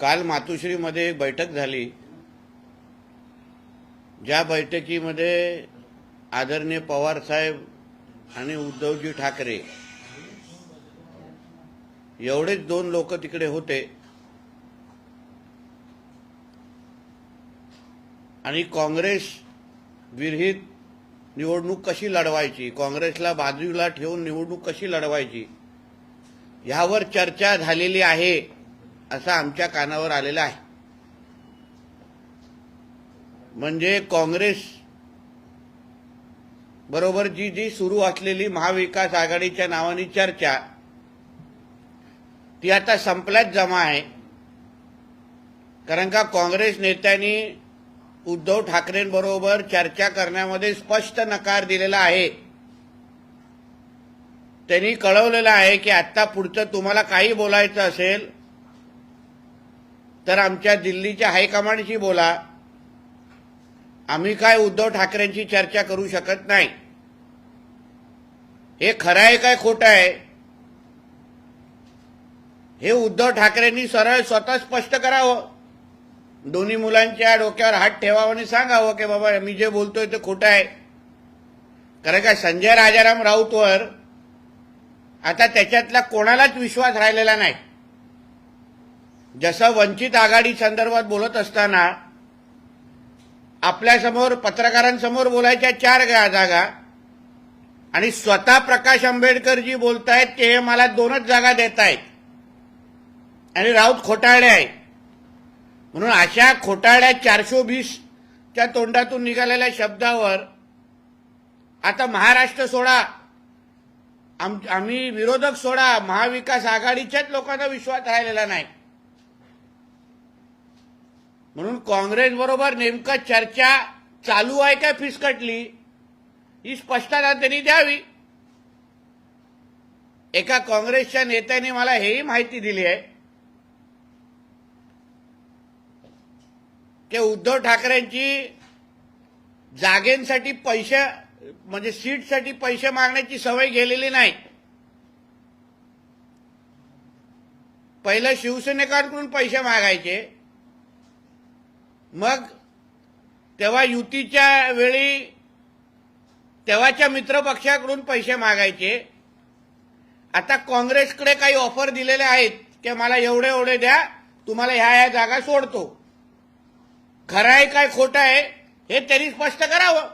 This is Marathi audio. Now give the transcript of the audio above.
काल मातोश्रीमध्ये एक बैठक झाली. ज्या बैठकीमध्ये आदरणीय पवार साहेब आणि उद्धवजी ठाकरे एवढेच दोन लोक तिकडे होते. आणि काँग्रेस विरहित निवडणूक कशी लढवायची? काँग्रेसला बाजूला ठेवून निवडणूक कशी लढवायची? ह्यावर चर्चा झालेली आहे. असं आमच्या कानावर आलेलं आहे. म्हणजे काँग्रेस बरोबर जी जी सुरू असलेली महाविकास आघाडीच्या नावाने चर्चा ती आता संपल्यात जमा आहे. कारण का काँग्रेस नेत्यांनी उद्धव ठाकरेंबरोबर चर्चा करण्यामध्ये स्पष्ट नकार दिलेला आहे. त्यांनी कळवलेलं आहे की आत्ता पुढचं तुम्हाला काही बोलायचं असेल तर आमच्या दिल्लीच्या हायकमांडशी बोला. आम्ही काय उद्धव ठाकरेंची चर्चा करू शकत नाही. हे खरं आहे काय खोटं आहे? हे उद्धव ठाकरेंनी सरळ स्वतः स्पष्ट करावं. दोन्ही मुलांच्या डोक्यावर हात ठेवावं आणि सांगावं की बाबा मी जे बोलतोय ते खोटं आहे. कारण का संजय राजाराम राऊतवर आता त्याच्यातला कोणालाच विश्वास राहिलेला नाही. जसं वंचित आघाडी संदर्भात बोलत असताना आपल्यासमोर पत्रकारांसमोर बोलायच्या चार गा- जागा आणि स्वतः प्रकाश आंबेडकर जी बोलतायत ते मला दोनच जागा देत आहेत आणि राऊत खोटारडे आहेत. म्हणून अशा खोटाळ्या चारशे वीसच्या तोंडातून निघालेल्या शब्दावर आता महाराष्ट्र सोडा. आम आम्ही विरोधक सोडा. महाविकास आघाडीच्याच लोकांना विश्वास राहिलेला नाही. म्हणून काँग्रेस बरोबर नेमकं चर्चा चालू आहे का फिसकटली ही स्पष्टता त्यांनी द्यावी. एका काँग्रेसच्या नेत्याने मला हेही माहिती दिली आहे की उद्धव ठाकरेंची जागेंसाठी पैसे म्हणजे सीटसाठी पैसे मागण्याची सवय गेलेली नाही. पहिलं शिवसेनेकडून पैसे मागायचे मग तेव्हा युतीच्या वेळी तेव्हाच्या मित्रपक्षाकडून पैसे मागायचे. आता काँग्रेसकडे काही ऑफर दिलेले आहेत की मला एवढे एवढे द्या तुम्हाला ह्या ह्या जागा सोडतो. खरं आहे काय खोटं आहे हे त्यांनी स्पष्ट करावं.